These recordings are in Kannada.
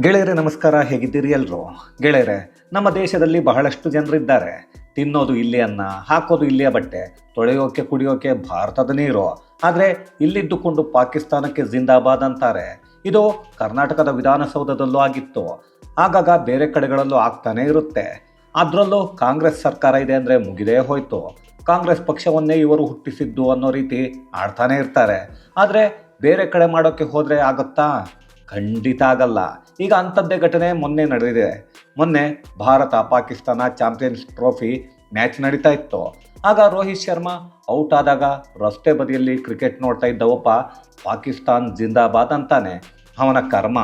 ಗೆಳೆಯರೆ, ನಮಸ್ಕಾರ. ಹೇಗಿದ್ದೀರಿ ಎಲ್ಲರೂ ಗೆಳೆಯರೆ, ನಮ್ಮ ದೇಶದಲ್ಲಿ ಬಹಳಷ್ಟು ಜನರಿದ್ದಾರೆ. ತಿನ್ನೋದು ಇಲ್ಲಿ ಅನ್ನ, ಹಾಕೋದು ಇಲ್ಲಿಯ ಬಟ್ಟೆ, ತೊಳೆಯೋಕೆ, ಕುಡಿಯೋಕೆ ಭಾರತದ ನೀರು. ಆದರೆ ಇಲ್ಲಿದ್ದುಕೊಂಡು ಪಾಕಿಸ್ತಾನಕ್ಕೆ ಜಿಂದಾಬಾದ್ ಅಂತಾರೆ. ಇದು ಕರ್ನಾಟಕದ ವಿಧಾನಸೌಧದಲ್ಲೂ ಆಗಿತ್ತು. ಆಗಾಗ ಬೇರೆ ಕಡೆಗಳಲ್ಲೂ ಆಗ್ತಾನೆ ಇರುತ್ತೆ. ಅದರಲ್ಲೂ ಕಾಂಗ್ರೆಸ್ ಸರ್ಕಾರ ಇದೆ ಅಂದರೆ ಮುಗಿದೇ ಹೋಯ್ತು. ಕಾಂಗ್ರೆಸ್ ಪಕ್ಷವನ್ನೇ ಇವರು ಹುಟ್ಟಿಸಿದ್ದು ಅನ್ನೋ ರೀತಿ ಆಡ್ತಾನೆ ಇರ್ತಾರೆ. ಆದರೆ ಬೇರೆ ಕಡೆ ಮಾಡೋಕ್ಕೆ ಹೋದರೆ ಆಗುತ್ತಾ? ಖಂಡಿತ ಆಗಲ್ಲ. ಈಗ ಅಂಥದ್ದೇ ಘಟನೆ ಮೊನ್ನೆ ನಡೆದಿದೆ. ಮೊನ್ನೆ Bharat Pakistan champions trophy match ನಡೀತಾ ಇತ್ತು. ಆಗ ರೋಹಿತ್ ಶರ್ಮಾ ಔಟ್ ಆದಾಗ ರಸ್ತೆ ಬದಿಯಲ್ಲಿ ಕ್ರಿಕೆಟ್ ನೋಡ್ತಾ ಇದ್ದ ಒಬ್ಬ ಪಾಕಿಸ್ತಾನ್ ಜಿಂದಾಬಾದ್ ಅಂತಾನೆ. ಅವನ ಕರ್ಮ.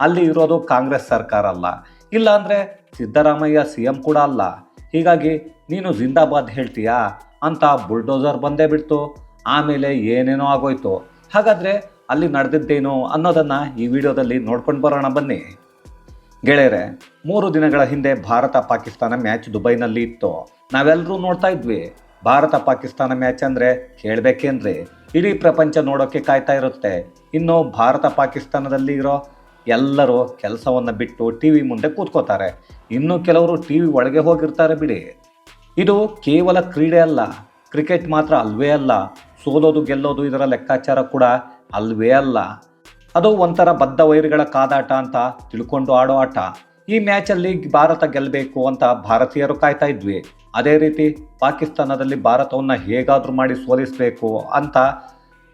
ಅಲ್ಲಿ ಇರೋದು ಕಾಂಗ್ರೆಸ್ ಸರ್ಕಾರ ಅಲ್ಲ. ಇಲ್ಲಾಂದರೆ ಸಿದ್ದರಾಮಯ್ಯ ಸಿ ಎಂ ಕೂಡ ಅಲ್ಲ. ಹೀಗಾಗಿ ನೀನು ಜಿಂದಾಬಾದ್ ಹೇಳ್ತೀಯಾ? ಅಂತ ಬುಲ್ಡೋಸರ್ ಬಂದೇ ಬಿಡ್ತು. ಆಮೇಲೆ ಏನೇನೋ ಆಗೋಯ್ತು. ಹಾಗಾದರೆ ಅಲ್ಲಿ ನಡೆದಿದ್ದೇನು ಅನ್ನೋದನ್ನು ಈ ವಿಡಿಯೋದಲ್ಲಿ ನೋಡ್ಕೊಂಡು ಬರೋಣ ಬನ್ನಿ. ಗೆಳೆಯರೆ, ಮೂರು ದಿನಗಳ ಹಿಂದೆ ಭಾರತ ಪಾಕಿಸ್ತಾನ ಮ್ಯಾಚ್ ದುಬೈನಲ್ಲಿ ಇತ್ತು. ನಾವೆಲ್ಲರೂ ನೋಡ್ತಾ ಇದ್ವಿ. ಭಾರತ ಪಾಕಿಸ್ತಾನ ಮ್ಯಾಚ್ ಅಂದರೆ ಹೇಳಬೇಕೇನ್ರಿ? ಇಡೀ ಪ್ರಪಂಚ ನೋಡೋಕ್ಕೆ ಕಾಯ್ತಾ ಇರುತ್ತೆ. ಇನ್ನು ಭಾರತ ಪಾಕಿಸ್ತಾನದಲ್ಲಿ ಇರೋ ಎಲ್ಲರೂ ಕೆಲಸವನ್ನು ಬಿಟ್ಟು ಟಿ ವಿ ಮುಂದೆ ಕೂತ್ಕೋತಾರೆ. ಇನ್ನು ಕೆಲವರು ಟಿ ವಿ ಒಳಗೆ ಹೋಗಿರ್ತಾರೆ ಬಿಡಿ. ಇದು ಕೇವಲ ಕ್ರೀಡೆ ಅಲ್ಲ. ಕ್ರಿಕೆಟ್ ಮಾತ್ರ ಅಲ್ವೇ ಅಲ್ಲ. ಸೋಲೋದು ಗೆಲ್ಲೋದು ಇದರ ಲೆಕ್ಕಾಚಾರ ಕೂಡ ಅಲ್ವೇ ಅಲ್ಲ. ಅದು ಒಂಥರ ಬದ್ಧ ವೈರ್ಗಳ ಕಾದಾಟ ಅಂತ ತಿಳ್ಕೊಂಡು ಆಡೋ ಆಟ. ಈ ಮ್ಯಾಚಲ್ಲಿ ಭಾರತ ಗೆಲ್ಲಬೇಕು ಅಂತ ಭಾರತೀಯರು ಕಾಯ್ತಾ ಇದ್ವಿ. ಅದೇ ರೀತಿ ಪಾಕಿಸ್ತಾನದಲ್ಲಿ ಭಾರತವನ್ನು ಹೇಗಾದರೂ ಮಾಡಿ ಸೋಲಿಸಬೇಕು ಅಂತ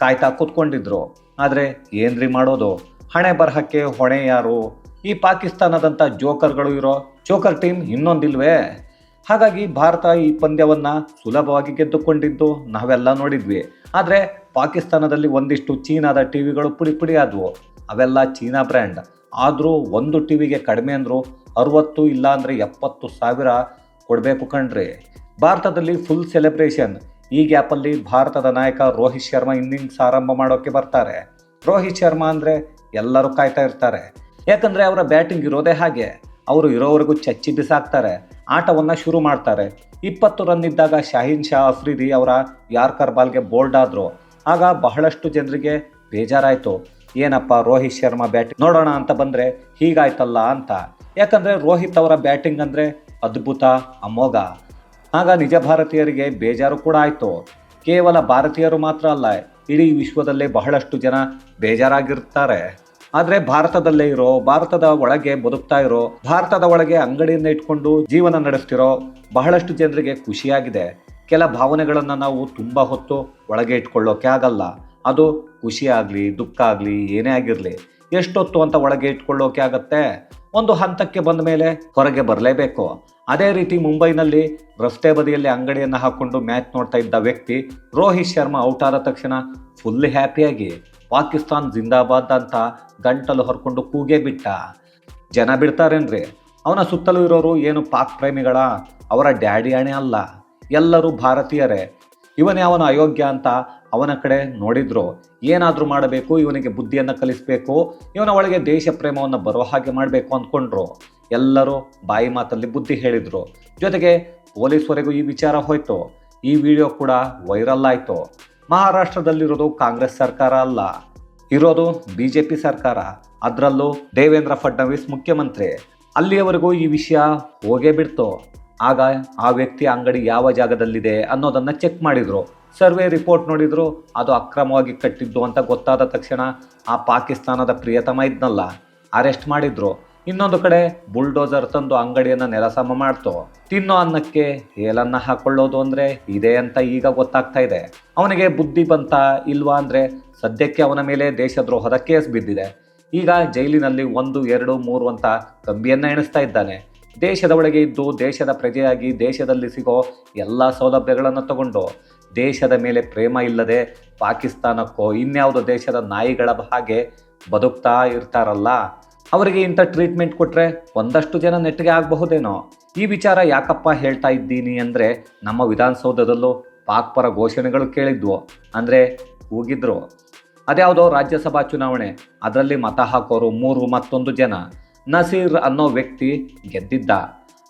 ಕಾಯ್ತಾ ಕೂತ್ಕೊಂಡಿದ್ರು. ಆದರೆ ಏನ್ರಿ ಮಾಡೋದು? ಹಣೆ ಬರಹಕ್ಕೆ ಹೊಣೆ ಯಾರು? ಈ ಪಾಕಿಸ್ತಾನದಂಥ ಜೋಕರ್ಗಳು ಇರೋ ಜೋಕರ್ ಟೀಮ್ ಇನ್ನೊಂದಿಲ್ವೇ? ಹಾಗಾಗಿ ಭಾರತ ಈ ಪಂದ್ಯವನ್ನು ಸುಲಭವಾಗಿ ಗೆದ್ದುಕೊಂಡಿದ್ದು ನಾವೆಲ್ಲ ನೋಡಿದ್ವಿ. ಆದರೆ ಪಾಕಿಸ್ತಾನದಲ್ಲಿ ಒಂದಿಷ್ಟು ಚೀನಾದ ಟಿ ವಿಗಳು ಪುಡಿ ಪುಡಿ ಆದವು. ಅವೆಲ್ಲ ಚೀನಾ ಬ್ರ್ಯಾಂಡ್. ಆದರೂ ಒಂದು ಟಿ ವಿಗೆ ಕಡಿಮೆ ಅಂದರು ಅರುವತ್ತು ಇಲ್ಲ ಅಂದರೆ ಎಪ್ಪತ್ತು ಸಾವಿರ ಕೊಡಬೇಕು ಕಣ್ರಿ. ಭಾರತದಲ್ಲಿ ಫುಲ್ ಸೆಲೆಬ್ರೇಷನ್ ಈ ಗ್ಯಾಪಲ್ಲಿ ಭಾರತದ ನಾಯಕ ರೋಹಿತ್ ಶರ್ಮಾ ಇನ್ನಿಂಗ್ಸ್ ಆರಂಭ ಮಾಡೋಕ್ಕೆ ಬರ್ತಾರೆ. ರೋಹಿತ್ ಶರ್ಮಾ ಅಂದರೆ ಎಲ್ಲರೂ ಕಾಯ್ತಾ ಇರ್ತಾರೆ. ಯಾಕಂದರೆ ಅವರ ಬ್ಯಾಟಿಂಗ್ ಇರೋದೇ ಹಾಗೆ. ಅವರು ಇರೋವರೆಗೂ ಚಚ್ಚಿ ಬಿಸಾಕ್ತಾರೆ. ಆಟವನ್ನು ಶುರು ಮಾಡ್ತಾರೆ. ಇಪ್ಪತ್ತು ರನ್ ಇದ್ದಾಗ ಶಾಹೀನ್ ಶಾ, ಅಫ್ರಿದಿ ಅವರ ಯಾರ್ಕರ್ ಬಾಲ್ಗೆ ಬೋಲ್ಡ್ ಆದರು. ಆಗ ಬಹಳಷ್ಟು ಜನರಿಗೆ ಬೇಜಾರಾಯಿತು. ಏನಪ್ಪ ರೋಹಿತ್ ಶರ್ಮಾ ಬ್ಯಾಟಿಂಗ್ ನೋಡೋಣ ಅಂತ ಬಂದರೆ ಹೀಗಾಯ್ತಲ್ಲ ಅಂತ. ಯಾಕಂದರೆ ರೋಹಿತ್ ಅವರ ಬ್ಯಾಟಿಂಗ್ ಅಂದರೆ ಅದ್ಭುತ, ಅಮೋಘ. ಆಗ ನಿಜ ಭಾರತೀಯರಿಗೆ ಬೇಜಾರು ಕೂಡ ಆಯಿತು. ಕೇವಲ ಭಾರತೀಯರು ಮಾತ್ರ ಅಲ್ಲ, ಇಡೀ ವಿಶ್ವದಲ್ಲೇ ಬಹಳಷ್ಟು ಜನ ಬೇಜಾರಾಗಿರ್ತಾರೆ. ಆದರೆ ಭಾರತದಲ್ಲೇ ಇರೋ, ಭಾರತದ ಒಳಗೆ ಬದುಕ್ತಾ ಇರೋ, ಭಾರತದ ಒಳಗೆ ಅಂಗಡಿಯನ್ನು ಇಟ್ಕೊಂಡು ಜೀವನ ನಡೆಸ್ತಿರೋ ಬಹಳಷ್ಟು ಜನರಿಗೆ ಖುಷಿಯಾಗಿದೆ. ಕೆಲ ಭಾವನೆಗಳನ್ನು ನಾವು ತುಂಬ ಹೊತ್ತು ಒಳಗೆ ಇಟ್ಕೊಳ್ಳೋಕೆ ಆಗಲ್ಲ. ಅದು ಖುಷಿ ಆಗಲಿ, ದುಃಖ ಆಗಲಿ, ಏನೇ ಆಗಿರಲಿ, ಎಷ್ಟೊತ್ತು ಅಂತ ಒಳಗೆ ಇಟ್ಕೊಳ್ಳೋಕೆ ಆಗತ್ತೆ? ಒಂದು ಹಂತಕ್ಕೆ ಬಂದ ಮೇಲೆ ಹೊರಗೆ ಬರಲೇಬೇಕು. ಅದೇ ರೀತಿ ಮುಂಬೈನಲ್ಲಿ ರಸ್ತೆ ಬದಿಯಲ್ಲಿ ಅಂಗಡಿಯನ್ನು ಹಾಕ್ಕೊಂಡು ಮ್ಯಾಚ್ ನೋಡ್ತಾ ಇದ್ದ ವ್ಯಕ್ತಿ ರೋಹಿತ್ ಶರ್ಮಾ ಔಟ್ ಆದ ತಕ್ಷಣ ಫುಲ್ ಹ್ಯಾಪಿಯಾಗಿ ಪಾಕಿಸ್ತಾನ್ ಜಿಂದಾಬಾದ್ ಅಂತ ಗಂಟಲು ಹೊರ್ಕೊಂಡು ಕೂಗೇ ಬಿಟ್ಟ. ಜನ ಬಿಡ್ತಾರೇನ್ರಿ? ಅವನ ಸುತ್ತಲೂ ಇರೋರು ಏನು ಪಾಕ್ ಪ್ರೇಮಿಗಳ? ಅವರ ಡ್ಯಾಡಿ ಅಣೆ ಅಲ್ಲ. ಎಲ್ಲರೂ ಭಾರತೀಯರೇ. ಇವನೇ ಅವನು ಅಯೋಗ್ಯ ಅಂತ ಅವನ ಕಡೆ ನೋಡಿದ್ರು. ಏನಾದರೂ ಮಾಡಬೇಕು, ಇವನಿಗೆ ಬುದ್ಧಿಯನ್ನು ಕಲಿಸಬೇಕು, ಇವನ ಒಳಗೆ ದೇಶ ಪ್ರೇಮವನ್ನು ಬರೋ ಹಾಗೆ ಮಾಡಬೇಕು ಅಂದ್ಕೊಂಡ್ರು. ಎಲ್ಲರೂ ಬಾಯಿ ಮಾತಲ್ಲಿ ಬುದ್ಧಿ ಹೇಳಿದರು. ಜೊತೆಗೆ ಪೊಲೀಸ್ವರೆಗೂ ಈ ವಿಚಾರ ಹೋಯ್ತು. ಈ ವಿಡಿಯೋ ಕೂಡ ವೈರಲ್ ಆಯಿತು. ಮಹಾರಾಷ್ಟ್ರದಲ್ಲಿರೋದು ಕಾಂಗ್ರೆಸ್ ಸರ್ಕಾರ ಅಲ್ಲ. ಇರೋದು ಬಿ ಜೆ ಪಿ ಸರ್ಕಾರ. ಅದರಲ್ಲೂ ದೇವೇಂದ್ರ ಫಡ್ನವೀಸ್ ಮುಖ್ಯಮಂತ್ರಿ. ಅಲ್ಲಿಯವರೆಗೂ ಈ ವಿಷಯ ಹೋಗೇ ಬಿಡ್ತು. ಆಗ ಆ ವ್ಯಕ್ತಿ ಅಂಗಡಿ ಯಾವ ಜಾಗದಲ್ಲಿದೆ ಅನ್ನೋದನ್ನು ಚೆಕ್ ಮಾಡಿದರು. ಸರ್ವೆ ರಿಪೋರ್ಟ್ ನೋಡಿದ್ರು, ಅದು ಅಕ್ರಮವಾಗಿ ಕಟ್ಟಿದ್ದು ಅಂತ ಗೊತ್ತಾದ ತಕ್ಷಣ ಆ ಪಾಕಿಸ್ತಾನದ ಪ್ರಿಯತಮ ಇದ್ನಲ್ಲ ಅರೆಸ್ಟ್ ಮಾಡಿದ್ರು. ಇನ್ನೊಂದು ಕಡೆ ಬುಲ್ಡೋಸರ್ ತಂದು ಅಂಗಡಿಯನ್ನು ನೆಲಸಮ ಮಾಡ್ತು. ತಿನ್ನೋ ಅನ್ನಕ್ಕೆ ಏಲನ್ನ ಹಾಕೊಳ್ಳೋದು ಅಂದರೆ ಇದೆ ಅಂತ ಈಗ ಗೊತ್ತಾಗ್ತಾ ಇದೆ. ಅವನಿಗೆ ಬುದ್ಧಿ ಬಂತ ಇಲ್ವಾ ಅಂದರೆ ಸದ್ಯಕ್ಕೆ ಅವನ ಮೇಲೆ ದೇಶದ್ರೋಹದ ಕೇಸ್ ಬಿದ್ದಿದೆ. ಈಗ ಜೈಲಿನಲ್ಲಿ ಒಂದು, ಎರಡು, ಮೂರು ಅಂತ ಕಂಬಿಯನ್ನ ಎಣಿಸ್ತಾ ಇದ್ದಾನೆ. ದೇಶದ ಒಳಗೆ ಇದ್ದು ದೇಶದ ಪ್ರಜೆಯಾಗಿ ದೇಶದಲ್ಲಿ ಸಿಗೋ ಎಲ್ಲ ಸೌಲಭ್ಯಗಳನ್ನು ತಗೊಂಡು ದೇಶದ ಮೇಲೆ ಪ್ರೇಮ ಇಲ್ಲದೆ ಪಾಕಿಸ್ತಾನಕ್ಕೋ ಇನ್ಯಾವುದೋ ದೇಶದ ನಾಯಿಗಳ ಹಾಗೆ ಬದುಕ್ತಾ ಇರ್ತಾರಲ್ಲ, ಅವರಿಗೆ ಇಂಥ ಟ್ರೀಟ್ಮೆಂಟ್ ಕೊಟ್ಟರೆ ಒಂದಷ್ಟು ಜನ ನೆಟ್ಟಿಗೆ ಆಗಬಹುದೇನೋ? ಈ ವಿಚಾರ ಯಾಕಪ್ಪ ಹೇಳ್ತಾ ಇದ್ದೀನಿ ಅಂದರೆ ನಮ್ಮ ವಿಧಾನಸೌಧದಲ್ಲೂ ಪಾಕ್ ಪರ ಘೋಷಣೆಗಳು ಕೇಳಿದ್ವು. ಅಂದರೆ ಕೂಗಿದ್ರು. ಅದ್ಯಾವುದೋ ರಾಜ್ಯಸಭಾ ಚುನಾವಣೆ, ಅದರಲ್ಲಿ ಮತ ಹಾಕೋರು ಮೂರು ಮತ್ತೊಂದು ಜನ. ನಸೀರ್ ಅನ್ನೋ ವ್ಯಕ್ತಿ ಗೆದ್ದಿದ್ದ.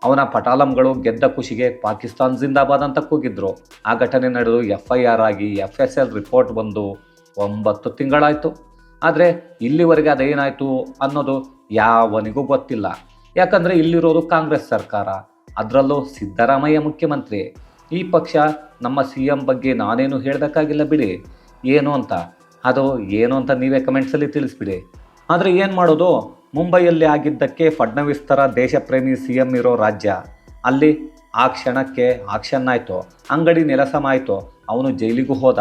ಅವನ ಪಟಾಲಂಗಳು ಗೆದ್ದ ಖುಷಿಗೆ ಪಾಕಿಸ್ತಾನ್ ಜಿಂದಾಬಾದ್ ಅಂತ ಕೂಗಿದ್ರು. ಆ ಘಟನೆ ನಡೆದು ಎಫ್ ಐ ಆರ್ ಆಗಿ ಎಫ್ ಎಸ್ ಎಲ್ ರಿಪೋರ್ಟ್ ಬಂದು ಒಂಬತ್ತು ತಿಂಗಳಾಯಿತು. ಆದರೆ ಇಲ್ಲಿವರೆಗೆ ಅದೇನಾಯಿತು ಅನ್ನೋದು ಯಾವನಿಗೂ ಗೊತ್ತಿಲ್ಲ. ಯಾಕಂದರೆ ಇಲ್ಲಿರೋದು ಕಾಂಗ್ರೆಸ್ ಸರ್ಕಾರ. ಅದರಲ್ಲೂ ಸಿದ್ದರಾಮಯ್ಯ ಮುಖ್ಯಮಂತ್ರಿ. ಈ ಪಕ್ಷ ನಮ್ಮ ಸಿ ಎಂ ಬಗ್ಗೆ ನಾನೇನು ಹೇಳಬೇಕಾಗಿಲ್ಲ ಬಿಡಿ. ಏನು ಅಂತ? ಅದು ಏನು ಅಂತ ನೀವೇ ಕಮೆಂಟ್ಸಲ್ಲಿ ತಿಳಿಸ್ಬಿಡಿ. ಆದರೆ ಏನು ಮಾಡೋದು? ಮುಂಬೈಯಲ್ಲಿ ಆಗಿದ್ದಕ್ಕೆ ಫಡ್ನವೀಸ್ ಥರ ದೇಶಪ್ರೇಮಿ ಸಿ ಎಂ ಇರೋ ರಾಜ್ಯ. ಅಲ್ಲಿ ಆ ಕ್ಷಣಕ್ಕೆ ಆಕ್ಷನ್ ಆಯಿತು. ಅಂಗಡಿ ನೆಲಸಮ ಆಯಿತು. ಅವನು ಜೈಲಿಗೂ ಹೋದ.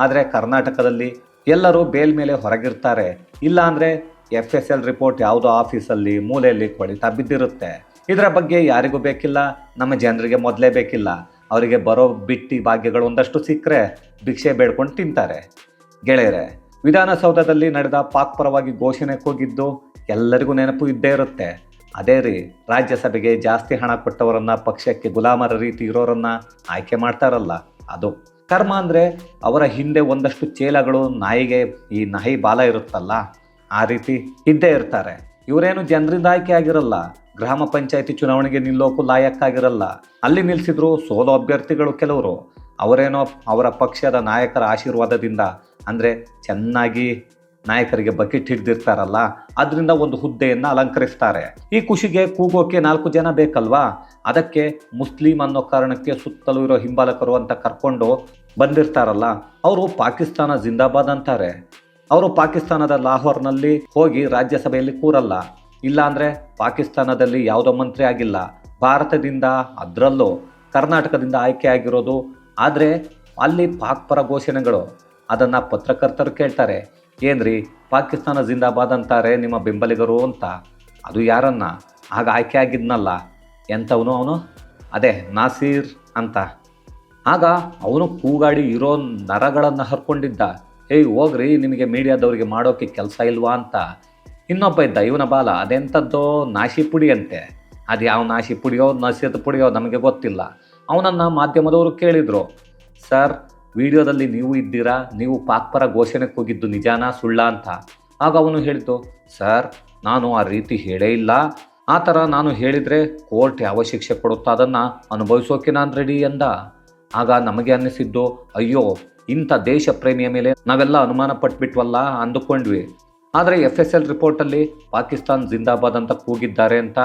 ಆದರೆ ಕರ್ನಾಟಕದಲ್ಲಿ ಎಲ್ಲರೂ ಬೇಲ್ ಮೇಲೆ ಹೊರಗಿರ್ತಾರೆ. ಇಲ್ಲ ಅಂದರೆ ಎಫ್ ಎಸ್ ಎಲ್ ರಿಪೋರ್ಟ್ ಯಾವುದೋ ಆಫೀಸಲ್ಲಿ ಮೂಲೆಯಲ್ಲಿ ಕೊಳಿತಾ ಬಿದ್ದಿರುತ್ತೆ. ಇದರ ಬಗ್ಗೆ ಯಾರಿಗೂ ಬೇಕಿಲ್ಲ. ನಮ್ಮ ಜನರಿಗೆ ಮೊದಲೇ ಬೇಕಿಲ್ಲ. ಅವರಿಗೆ ಬರೋ ಬಿಟ್ಟಿ ಭಾಗ್ಯಗಳು ಒಂದಷ್ಟು ಸಿಕ್ಕರೆ ಭಿಕ್ಷೆ ಬೇಡ್ಕೊಂಡು ತಿಂತಾರೆ. ಗೆಳೆಯರೆ, ವಿಧಾನಸೌಧದಲ್ಲಿ ನಡೆದ ಪಾಕ್ ಪರವಾಗಿ ಘೋಷಣೆ ಕೂಗಿದ್ದು ಎಲ್ಲರಿಗೂ ನೆನಪು ಇದ್ದೇ ಇರುತ್ತೆ. ಅದೇ ರೀ, ರಾಜ್ಯಸಭೆಗೆ ಜಾಸ್ತಿ ಹಣ ಕೊಟ್ಟವರನ್ನ, ಪಕ್ಷಕ್ಕೆ ಗುಲಾಮರ ರೀತಿ ಇರೋರನ್ನ ಆಯ್ಕೆ ಮಾಡ್ತಾರಲ್ಲ, ಅದು. ಕರ್ಮ ಅಂದರೆ ಅವರ ಹಿಂದೆ ಒಂದಷ್ಟು ಚೇಲಗಳು, ನಾಯಿಗೆ ಈ ನಾಯಿ ಬಾಲ ಇರುತ್ತಲ್ಲ, ಆ ರೀತಿ ಇದ್ದೇ ಇರ್ತಾರೆ. ಇವರೇನು ಜನರಿಂದ ಆಯ್ಕೆ ಆಗಿರಲ್ಲ, ಗ್ರಾಮ ಪಂಚಾಯತಿ ಚುನಾವಣೆಗೆ ನಿಲ್ಲೋಕು ಲಾಯಕ್ಕಾಗಿರಲ್ಲ, ಅಲ್ಲಿ ನಿಲ್ಲಿಸಿದ್ರು ಸೋಲೋ ಅಭ್ಯರ್ಥಿಗಳು ಕೆಲವರು. ಅವರೇನೋ ಅವರ ಪಕ್ಷದ ನಾಯಕರ ಆಶೀರ್ವಾದದಿಂದ, ಅಂದರೆ ಚೆನ್ನಾಗಿ ನಾಯಕರಿಗೆ ಬಕೆಟ್ ಹಿಡ್ದಿರ್ತಾರಲ್ಲ, ಅದರಿಂದ ಒಂದು ಹುದ್ದೆಯನ್ನು ಅಲಂಕರಿಸ್ತಾರೆ. ಈ ಖುಷಿಗೆ ಕೂಗೋಕೆ ನಾಲ್ಕು ಜನ ಬೇಕಲ್ವಾ? ಅದಕ್ಕೆ ಮುಸ್ಲಿಂ ಅನ್ನೋ ಕಾರಣಕ್ಕೆ ಸುತ್ತಲೂ ಇರೋ ಹಿಂಬಾಲಕರು ಅಂತ ಕರ್ಕೊಂಡು ಬಂದಿರ್ತಾರಲ್ಲ, ಅವರು ಪಾಕಿಸ್ತಾನ ಜಿಂದಾಬಾದ್ ಅಂತಾರೆ. ಅವರು ಪಾಕಿಸ್ತಾನದ ಲಾಹೋರ್ನಲ್ಲಿ ಹೋಗಿ ರಾಜ್ಯಸಭೆಯಲ್ಲಿ ಕೂರಲ್ಲ. ಇಲ್ಲಾಂದರೆ ಪಾಕಿಸ್ತಾನದಲ್ಲಿ ಯಾವುದೋ ಮಂತ್ರಿ ಆಗಿಲ್ಲ. ಭಾರತದಿಂದ ಅದರಲ್ಲೂ ಕರ್ನಾಟಕದಿಂದ ಆಯ್ಕೆ ಆಗಿರೋದು. ಆದರೆ ಅಲ್ಲಿ ಪಾಕ್ ಪರ ಘೋಷಣೆಗಳು. ಅದನ್ನು ಪತ್ರಕರ್ತರು ಕೇಳ್ತಾರೆ. ಏನ್ರಿ? ಪಾಕಿಸ್ತಾನ ಜಿಂದಾಬಾದ್ ಅಂತಾರೆ ನಿಮ್ಮ ಬೆಂಬಲಿಗರು ಅಂತ. ಅದು ಯಾರನ್ನ? ಆಗ ಆಯ್ಕೆ ಆಗಿದ್ನಲ್ಲ. ಎಂಥವನು ಅವನು? ಅದೇ, ನಾಸೀರ್ ಅಂತ. ಆಗ ಅವನು ಕೂಗಾಡಿ ಇರೋ ನರಗಳನ್ನು ಹರ್ಕೊಂಡಿದ್ದ. ಏಯ್, ಹೋಗ್ರಿ, ನಿಮಗೆ ಮೀಡಿಯಾದವ್ರಿಗೆ ಮಾಡೋಕೆ ಕೆಲಸ ಇಲ್ವಾ ಅಂತ. ಇನ್ನೊಬ್ಬ ಇದ್ದ, ಇವನ ಬಾಲ ಅದೆಂಥದ್ದೋ ನಾಶಿ ಪುಡಿ ಅಂತೆ ಅದು ಯಾವ ನಾಶಿ ಪುಡಿಯೋ ನಸಿದ ಪುಡಿಯೋ ನಮಗೆ ಗೊತ್ತಿಲ್ಲ. ಅವನನ್ನು ಮಾಧ್ಯಮದವರು ಕೇಳಿದರು. ಸರ್ ವಿಡಿಯೋದಲ್ಲಿ ನೀವು ಇದ್ದೀರಾ? ನೀವು ಪಾಕ್ಪರ ಘೋಷಣೆಗೆ ಹೋಗಿದ್ದು ನಿಜಾನಾ, ಸುಳ್ಳ ಅಂತ. ಆಗ ಅವನು ಹೇಳಿದ್ದು, ಸರ್, ನಾನು ಆ ರೀತಿ ಹೇಳೇ ಇಲ್ಲ. ಆ ಥರ ನಾನು ಹೇಳಿದರೆ ಕೋರ್ಟ್ ಯಾವ ಶಿಕ್ಷೆ ಕೊಡುತ್ತೋ ಅದನ್ನು ಅನುಭವಿಸೋಕೆ ನಾನು ರೆಡಿ ಎಂದ. ಆಗ ನಮಗೆ ಅನ್ನಿಸಿದ್ದು, ಅಯ್ಯೋ, ಇಂಥ ದೇಶ ಪ್ರೇಮಿಯ ಮೇಲೆ ನಾವೆಲ್ಲ ಅನುಮಾನ ಪಟ್ಬಿಟ್ವಲ್ಲ ಅಂದುಕೊಂಡ್ವಿ. ಆದರೆ ಎಫ್ ಎಸ್ ಎಲ್ ರಿಪೋರ್ಟಲ್ಲಿ ಪಾಕಿಸ್ತಾನ್ ಜಿಂದಾಬಾದ್ ಅಂತ ಕೂಗಿದ್ದಾರೆ ಅಂತ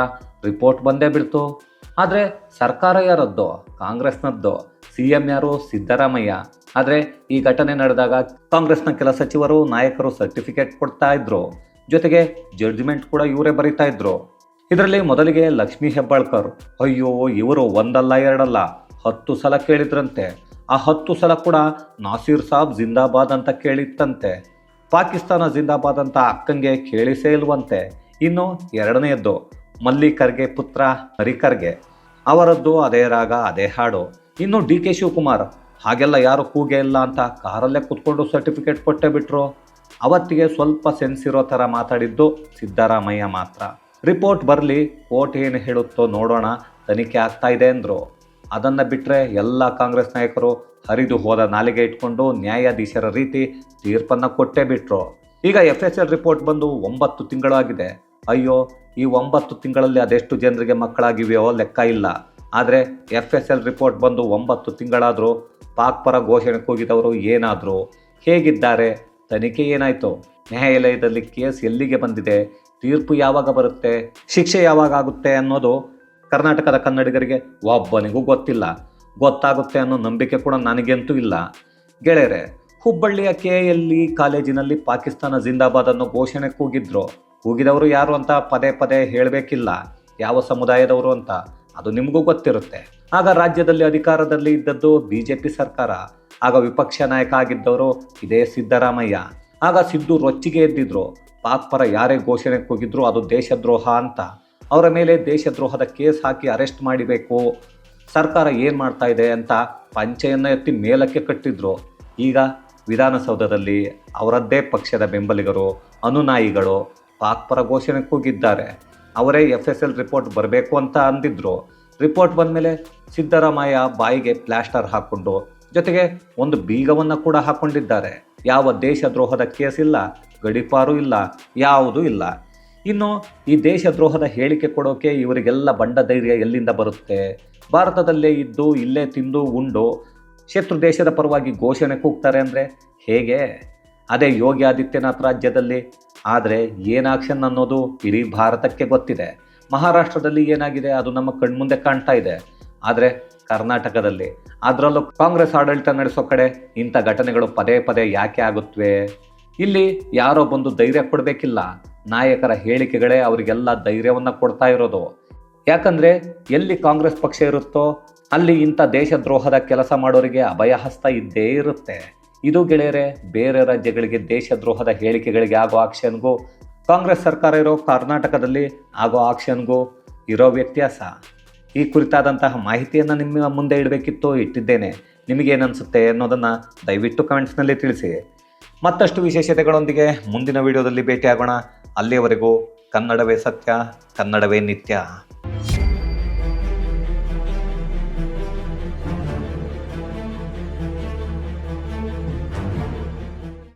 ರಿಪೋರ್ಟ್ ಬಂದೇ ಬಿಡ್ತು. ಆದರೆ ಸರ್ಕಾರ ಯಾರದ್ದೋ? ಕಾಂಗ್ರೆಸ್ನದ್ದೋ? ಸಿ ಎಂ ಯಾರು? ಸಿದ್ದರಾಮಯ್ಯ? ಆದರೆ ಈ ಘಟನೆ ನಡೆದಾಗ ಕಾಂಗ್ರೆಸ್ನ ಕೆಲ ಸಚಿವರು, ನಾಯಕರು ಸರ್ಟಿಫಿಕೇಟ್ ಕೊಡ್ತಾ ಇದ್ರು. ಜೊತೆಗೆ ಜಡ್ಜ್ಮೆಂಟ್ ಕೂಡ ಇವರೇ ಬರೀತಾ ಇದ್ರು. ಇದರಲ್ಲಿ ಮೊದಲಿಗೆ ಲಕ್ಷ್ಮೀ ಹೆಬ್ಬಾಳ್ಕರ್, ಅಯ್ಯೋ, ಇವರು ಒಂದಲ್ಲ, ಎರಡಲ್ಲ. ಹತ್ತು ಸಲ ಕೇಳಿದ್ರಂತೆ. ಆ ಹತ್ತು ಸಲ ಕೂಡ ನಾಸೀರ್ ಸಾಬ್ ಜಿಂದಾಬಾದ್ ಅಂತ ಕೇಳಿತ್ತಂತೆ. ಪಾಕಿಸ್ತಾನ ಜಿಂದಾಬಾದ್ ಅಂತ ಅಕ್ಕಂಗೆ ಕೇಳಿಸೇ ಇಲ್ವಂತೆ. ಇನ್ನು ಎರಡನೆಯದ್ದು, ಮಲ್ಲಿಕರ್ಗೆ ಪುತ್ರ ಹರಿಕರ್ಗೆ. ಅವರದ್ದು ಅದೇ ರಾಗ, ಅದೇ ಹಾಡು. ಇನ್ನು ಡಿ ಕೆ ಶಿವಕುಮಾರ್ ಹಾಗೆಲ್ಲ ಯಾರು ಕೂಗೆ ಇಲ್ಲ ಅಂತ ಕಾರಲ್ಲೇ ಕುತ್ಕೊಂಡು ಸರ್ಟಿಫಿಕೇಟ್ ಕೊಟ್ಟೆ ಬಿಟ್ರು. ಅವತ್ತಿಗೆ ಸ್ವಲ್ಪ ಸೆನ್ಸ್ ಇರೋ ಥರ ಮಾತಾಡಿದ್ದು ಸಿದ್ದರಾಮಯ್ಯ ಮಾತ್ರ. ರಿಪೋರ್ಟ್ ಬರಲಿ, ಕೋರ್ಟ್ ಏನು ಹೇಳುತ್ತೋ ನೋಡೋಣ, ತನಿಖೆ ಆಗ್ತಾ ಇದೆ ಅಂದರು. ಅದನ್ನು ಬಿಟ್ಟರೆ ಎಲ್ಲ ಕಾಂಗ್ರೆಸ್ ನಾಯಕರು ಹರಿದು ಹೋದ ನಾಲಿಗೆ ಇಟ್ಕೊಂಡು ನ್ಯಾಯಾಧೀಶರ ರೀತಿ ತೀರ್ಪನ್ನು ಕೊಟ್ಟೇ ಬಿಟ್ರು. ಈಗ ಎಫ್ ಎಸ್ ಎಲ್ ರಿಪೋರ್ಟ್ ಬಂದು ಒಂಬತ್ತು ತಿಂಗಳಾಗಿದೆ. ಅಯ್ಯೋ, ಈ ಒಂಬತ್ತು ತಿಂಗಳಲ್ಲಿ ಅದೆಷ್ಟು ಜನರಿಗೆ ಮಕ್ಕಳಾಗಿವೆಯೋ ಲೆಕ್ಕ ಇಲ್ಲ. ಆದರೆ ಎಫ್ ಎಸ್ ಎಲ್ ರಿಪೋರ್ಟ್ ಬಂದು ಒಂಬತ್ತು ತಿಂಗಳಾದರೂ ಪಾಕ್ ಪರ ಘೋಷಣೆ ಕೂಗಿದವರು ಏನಾದರೂ ಹೇಗಿದ್ದಾರೆ? ತನಿಖೆ ಏನಾಯಿತು? ನ್ಯಾಯಾಲಯದಲ್ಲಿ ಕೇಸ್ ಎಲ್ಲಿಗೆ ಬಂದಿದೆ? ತೀರ್ಪು ಯಾವಾಗ ಬರುತ್ತೆ? ಶಿಕ್ಷೆ ಯಾವಾಗ ಆಗುತ್ತೆ ಅನ್ನೋದು ಕರ್ನಾಟಕದ ಕನ್ನಡಿಗರಿಗೆ ಒಬ್ಬನಿಗೂ ಗೊತ್ತಿಲ್ಲ. ಗೊತ್ತಾಗುತ್ತೆ ಅನ್ನೋ ನಂಬಿಕೆ ಕೂಡ ನನಗಂತೂ ಇಲ್ಲ. ಗೆಳೆಯರೆ, ಹುಬ್ಬಳ್ಳಿಯ ಕೆ ಎಲ್ ಇ ಕಾಲೇಜಿನಲ್ಲಿ ಪಾಕಿಸ್ತಾನ ಜಿಂದಾಬಾದ್ ಅನ್ನೋ ಘೋಷಣೆ ಕೂಗಿದ್ರು. ಕೂಗಿದವರು ಯಾರು ಅಂತ ಪದೇ ಪದೇ ಹೇಳಬೇಕಿಲ್ಲ. ಯಾವ ಸಮುದಾಯದವರು ಅಂತ. ಅದು ನಿಮಗೂ ಗೊತ್ತಿರುತ್ತೆ. ಆಗ ರಾಜ್ಯದಲ್ಲಿ ಅಧಿಕಾರದಲ್ಲಿ ಇದ್ದದ್ದು ಬಿ ಜೆ ಪಿ ಸರ್ಕಾರ. ಆಗ ವಿಪಕ್ಷ ನಾಯಕ ಆಗಿದ್ದವರು ಇದೇ ಸಿದ್ದರಾಮಯ್ಯ. ಆಗ ಸಿದ್ದು ರೊಚ್ಚಿಗೆ ಎದ್ದಿದ್ರು. ಪಾಕ್ ಪರ ಯಾರೇ ಘೋಷಣೆ ಕೂಗಿದ್ರು ಅದು ದೇಶದ್ರೋಹ ಅಂತ. ಅವರ ಮೇಲೆ ದೇಶದ್ರೋಹದ ಕೇಸ್ ಹಾಕಿ ಅರೆಸ್ಟ್ ಮಾಡಬೇಕು. ಸರ್ಕಾರ ಏನು ಮಾಡ್ತಾ ಇದೆ ಅಂತ ಪಂಚೆಯನ್ನು ಎತ್ತಿ ಮೇಲಕ್ಕೆ ಕಟ್ಟಿದ್ರು. ಈಗ ವಿಧಾನಸೌಧದಲ್ಲಿ ಅವರದ್ದೇ ಪಕ್ಷದ ಬೆಂಬಲಿಗರು, ಅನುನಾಯಿಗಳು ಪಾಕ್ ಪರ ಘೋಷಣೆ ಕೂಗಿದ್ದಾರೆ. ಅವರೇ ಎಫ್ ಎಸ್ ಎಲ್ ರಿಪೋರ್ಟ್ ಬರಬೇಕು ಅಂತ ಅಂದಿದ್ರು. ರಿಪೋರ್ಟ್ ಬಂದಮೇಲೆ ಸಿದ್ದರಾಮಯ್ಯ ಬಾಯಿಗೆ ಪ್ಲಾಸ್ಟರ್ ಹಾಕ್ಕೊಂಡು, ಜೊತೆಗೆ ಒಂದು ಬೀಗವನ್ನು ಕೂಡ ಹಾಕ್ಕೊಂಡಿದ್ದಾರೆ ಯಾವ ದೇಶದ್ರೋಹದ ಕೇಸ್ ಇಲ್ಲ, ಗಡಿಪಾರು ಇಲ್ಲ, ಯಾವುದೂ ಇಲ್ಲ. ಇನ್ನು ಈ ದೇಶದ್ರೋಹದ ಹೇಳಿಕೆ ಕೊಡೋಕೆ ಇವರಿಗೆಲ್ಲ ಬಂಡ ಧೈರ್ಯ ಎಲ್ಲಿಂದ ಬರುತ್ತೆ? ಭಾರತದಲ್ಲೇ ಇದ್ದು, ಇಲ್ಲೇ ತಿಂದು, ಉಂಡು, ಶತ್ರು ದೇಶದ ಪರವಾಗಿ ಘೋಷಣೆ ಕೂಗ್ತಾರೆ ಅಂದರೆ ಹೇಗೆ? ಅದೇ ಯೋಗಿ ಆದಿತ್ಯನಾಥ್ ರಾಜ್ಯದಲ್ಲಿ ಆದರೆ ಏನು ಆಕ್ಷನ್ ಅನ್ನೋದು ಇಡೀ ಭಾರತಕ್ಕೆ ಗೊತ್ತಿದೆ. ಮಹಾರಾಷ್ಟ್ರದಲ್ಲಿ ಏನಾಗಿದೆ? ಅದು ನಮ್ಮ ಕಣ್ಮುಂದೆ ಕಾಣ್ತಾ ಇದೆ. ಆದರೆ ಕರ್ನಾಟಕದಲ್ಲಿ. ಅದರಲ್ಲೂ ಕಾಂಗ್ರೆಸ್ ಆಡಳಿತ ನಡೆಸೋ ಕಡೆ ಇಂಥ ಘಟನೆಗಳು ಪದೇ ಪದೇ ಯಾಕೆ ಆಗುತ್ತವೆ ಇಲ್ಲಿ ಯಾರೋ ಬಂದು ಧೈರ್ಯ ಕೊಡಬೇಕಿಲ್ಲ. ನಾಯಕರ ಹೇಳಿಕೆಗಳೇ ಅವರಿಗೆಲ್ಲ ಧೈರ್ಯವನ್ನು ಕೊಡ್ತಾ ಇರೋದು. ಯಾಕಂದರೆ ಎಲ್ಲಿ ಕಾಂಗ್ರೆಸ್ ಪಕ್ಷ ಇರುತ್ತೋ ಅಲ್ಲಿ ಇಂಥ ದೇಶದ್ರೋಹದ ಕೆಲಸ ಮಾಡೋರಿಗೆ ಅಭಯ ಹಸ್ತ ಇದ್ದೇ ಇರುತ್ತೆ. ಇದು ಗೆಳೆಯರೆ, ಬೇರೆ ರಾಜ್ಯಗಳಿಗೆ ದೇಶದ್ರೋಹದ ಹೇಳಿಕೆಗಳಿಗೆ ಆಗೋ ಆಕ್ಷನ್ಗೂ ಕಾಂಗ್ರೆಸ್ ಸರ್ಕಾರ ಇರೋ ಕರ್ನಾಟಕದಲ್ಲಿ ಆಗೋ ಆಕ್ಷನ್ಗೂ ಇರೋ ವ್ಯತ್ಯಾಸ. ಈ ಕುರಿತಾದಂತಹ ಮಾಹಿತಿಯನ್ನು ನಿಮ್ಮ ಮುಂದೆ ಇಡಬೇಕಿತ್ತು, ಇಟ್ಟಿದ್ದೇನೆ. ನಿಮಗೇನನ್ಸುತ್ತೆ ಅನ್ನೋದನ್ನು ದಯವಿಟ್ಟು ಕಮೆಂಟ್ಸ್ನಲ್ಲಿ ತಿಳಿಸಿ. ಮತ್ತಷ್ಟು ವಿಶೇಷತೆಗಳೊಂದಿಗೆ ಮುಂದಿನ ವಿಡಿಯೋದಲ್ಲಿ ಭೇಟಿಯಾಗೋಣ. ಅಲ್ಲಿಯವರೆಗೂ ಕನ್ನಡವೇ ಸತ್ಯ, ಕನ್ನಡವೇ ನಿತ್ಯ.